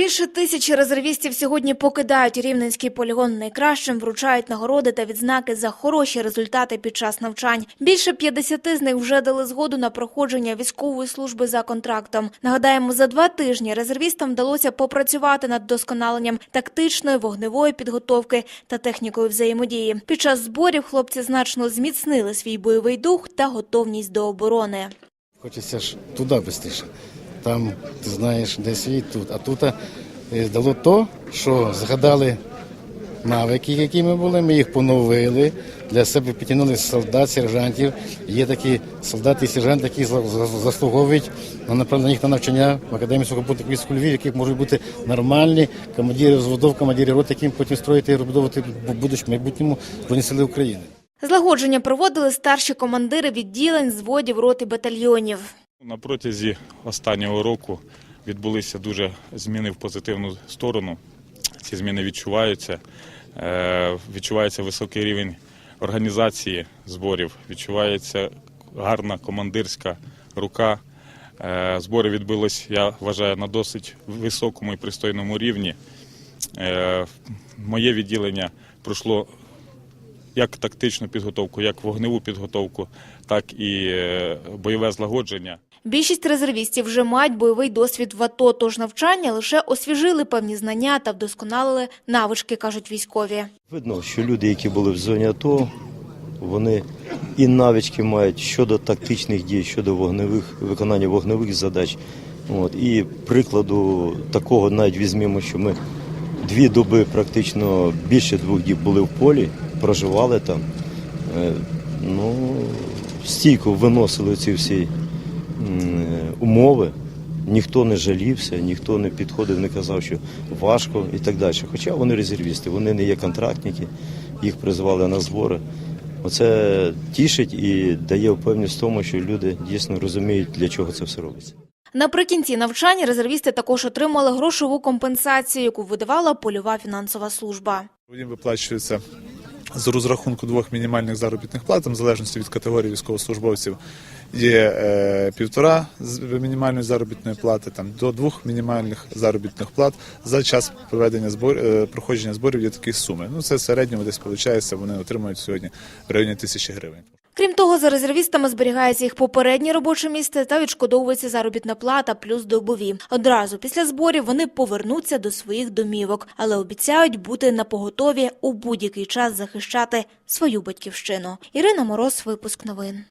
Більше тисячі резервістів сьогодні покидають рівненський полігон. Найкращим вручають нагороди та відзнаки за хороші результати під час навчань. Більше 50 з них вже дали згоду на проходження військової служби за контрактом. Нагадаємо, за два тижні резервістам вдалося попрацювати над досконаленням тактичної вогневої підготовки та технікою взаємодії. Під час зборів хлопці значно зміцнили свій бойовий дух та готовність до оборони. Хочеться ж туди швидше. Там ти знаєш, де світ тут. А тут е, дало то, що згадали навики, які ми були, ми їх поновили. Для себе підтягнули солдат, сержантів. Є такі солдати і сержанти, які за- за- заслуговують на направлення їх на навчання в Академії сухопутних військ у Львові, які можуть бути нормальні командири взводов, командири рот, яким потім строїти і розбудовувати в майбутньому Збройні сили України. Злагодження проводили старші командири відділень, зводів, рот і батальйонів. На протязі останнього року відбулися дуже зміни в позитивну сторону. Ці зміни відчуваються. Е, Відчувається високий рівень організації зборів, відчувається гарна командирська рука. Е, Збори відбулись, я вважаю, на досить високому і пристойному рівні. Е, Моє відділення пройшло як тактичну підготовку, як вогневу підготовку, так і е, бойове злагодження. Більшість резервістів вже мають бойовий досвід в АТО, тож навчання лише освіжили певні знання та вдосконалили навички, кажуть військові. Видно, що люди, які були в зоні АТО, вони і навички мають щодо тактичних дій, щодо вогневих виконання вогневих задач. От і прикладу такого навіть візьмемо, що ми дві доби, практично більше двох діб були в полі, проживали там. Е, Ну, стійко виносили ці всі умови. Ніхто не жалівся, ніхто не підходив, не казав, що важко і так далі. Хоча вони резервісти, вони не є контрактники, їх призвали на збори. Оце тішить і дає впевненість в тому, що люди дійсно розуміють, для чого це все робиться. Наприкінці навчання резервісти також отримали грошову компенсацію, яку видавала польова фінансова служба. Їм виплачується з розрахунку двох мінімальних заробітних плат, в залежності від категорії військовослужбовців. Є е, півтора мінімальної заробітної плати, там до двох мінімальних заробітних плат за час проведення збор, е, проходження зборів є такі суми. Ну це в середньому десь виходить, вони отримують сьогодні в районі тисячі гривень. Крім того, за резервістами зберігається їх попереднє робоче місце та відшкодовується заробітна плата плюс добові. Одразу після зборів вони повернуться до своїх домівок, але обіцяють бути на поготові у будь-який час захищати свою батьківщину. Ірина Мороз, випуск новин.